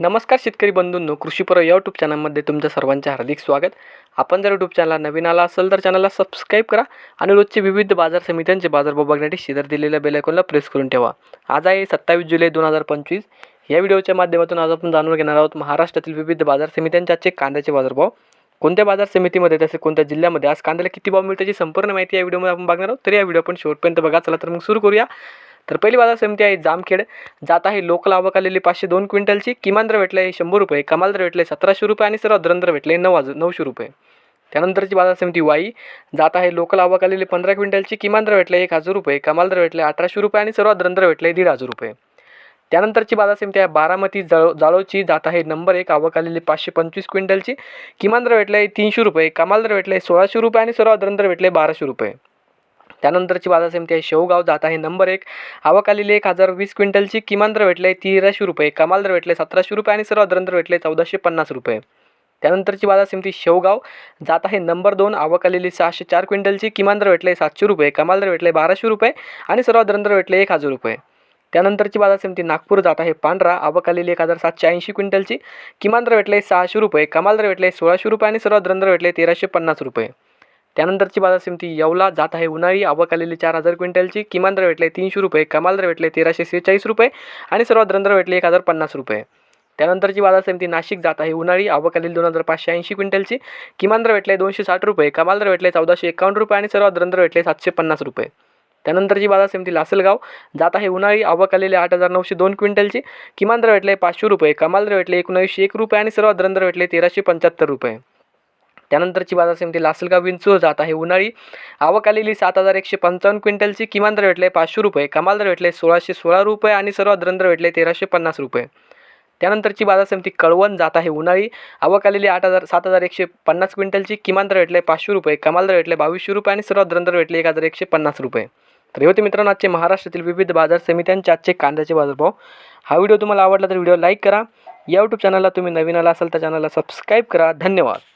नमस्कार शेतकरी बंधूंनो कृषीपर या यूट्यूब चॅनलमध्ये तुमच्या सर्वांचे हार्दिक स्वागत. आपण जर यूट्यूब चॅनलला नवीन आला असेल तर चॅनलला सबस्क्राईब करा आणि रोजचे विविध बाजार समित्यांचे बाजारभाव बघण्यासाठी शेजार दिलेल्या बेलायकॉनला प्रेस करून ठेवा. आज आहे सत्तावीस जुलै दोन हजार पंचवीस. या व्हिडिओच्या माध्यमातून आज आपण जाणून घेणार आहोत महाराष्ट्रातील विविध बाजार समित्यांचे आजचे कांद्याचे बाजारभाव. कोणत्या बाजार समितीमध्ये तसेच कोणत्या जिल्ह्यामध्ये? आज कांद्याला किती भाव मिळतो याची संपूर्ण माहिती या व्हिडिओमध्ये आपण बघणार आहोत. तर या व्हिडिओ आपण शेवटपर्यंत बघा. चला तर मग सुरू करूया. तर पहिली बाजार समिती आहे जामखेड. जात आहे लोकल आवक आलेली पाचशे दोन क्विंटलची. किमान दर भेटले शंभर रुपये कमाल दर भेटले सतराशे रुपये आणि सर्वात दर भेटले नऊ हजार नऊशे रुपये. त्यानंतरची बाजार समिती वाई. जात आहे लोकल आवक आलेली पंधरा क्विंटलची. किमान दर भेटले एक हजार रुपये कमाल दर भेटले अठराशे रुपये आणि सर्वात दर भेटले दीड हजार रुपये. त्यानंतरची बाजार समिती आहे बारामती जळ जाळोची. जात आहे नंबर एक आवक आलेली पाचशे पंचवीस क्विंटलची. किमान दर भेटले तीनशे रुपये कमाल दर भेटले सोळाशे रुपये आणि सर्वात दर भेटले बाराशे रुपये. त्यानंतरची बाजार समिती आहे. शेवगाव जात आहे. नंबर एक आवक आलेली एक हजार वीस क्विंटलची किमान दर भेटले तेराशे रुपये कमाल दर भेटले सतराशे रुपये आणि सर्व दर भेटले चौदाशे पन्नास रुपये. त्यानंतरची बाजार समिती शेवगाव जात आहे. नंबर दोन आवक आलेली सहाशे चार क्विंटलची किमान दर भेटले सातशे रुपये कमाल दर भेटले बाराशे रुपये आणि सर्व दर भेटले एक हजार रुपये. त्यानंतरची बाजार समिती नागपूर जात आहे. पांढरा आवक आलेली एक हजार सातशे ऐंशी क्विंटलची किमान दर भेटले सहाशे रुपये कमाल दर भेटले सोळाशे रुपये आणि सर्व दर भेटले तेराशे पन्नास रुपये. त्यानंतरची बाजार समिती येवला. जात आहे उन्हाळी. आवक आलेली चार हजार क्विंटलची. किमान दर भेटले तीनशे रुपये. कमाल दर भेटले तेराशे सेहेचाळीस रुपये. आणि सर्वात दर भेटले एक हजार पन्नास रुपये. त्यानंतरची बाजार समिती नाशिक. जात आहे उन्हाळी. आवक आलेली दोन हजार पाचशे ऐंशी क्विंटलची. किमान दर भेटले दोनशे साठ रुपये. कमाल दर भेटले चौदाशे एकावन्न रुपये. आणि सर्वात दर भेटले सातशे पन्नास रुपये. त्यानंतरची बाजार समिती लासलगाव. जात आहे उन्हाळी. आवक आलेली आठ हजार नऊशे दोन क्विंटलची. किमान दर भेटले पाचशे रुपये. कमाल दर भेटले एकोणावीसशे एक रुपये. आणि सर्वात दर भेटले तेराशे पंच्याहत्तर रुपये. त्यानंतरची बाजार समिती लासलगाव विंचूर जात आहे. उन्हाळी आवक आलेली सात हजार एकशे पंचावन्न क्विंटलची किमान दर भेटले पाचशे रुपये कमाल दर भेटले सोळाशे सोळा रुपये आणि सर्वात दर भेटले तेराशे पन्नास रुपये. त्यानंतरची बाजार समिती कळवण जात आहे. उन्हाळी आवक आलेली आठ हजार सात हजार एकशे पन्नास क्विंटलची किमान दर भेटले पाचशे रुपये कमाल दर भेटले बावीसशे रुपये आणि सर्वात दर भेटले एक हजार एकशे पन्नास रुपये. तर हे होते मित्रांनो आजचे महाराष्ट्रातील विविध बाजार समित्यांचे आजचे कांद्याचे बाजारभाव. हा व्हिडिओ तुम्हाला आवडला तर व्हिडिओ लाईक करा. या यूट्यूब चॅनलला तुम्ही नवीन आला असाल तर चॅनलला सबस्क्राईब करा. धन्यवाद.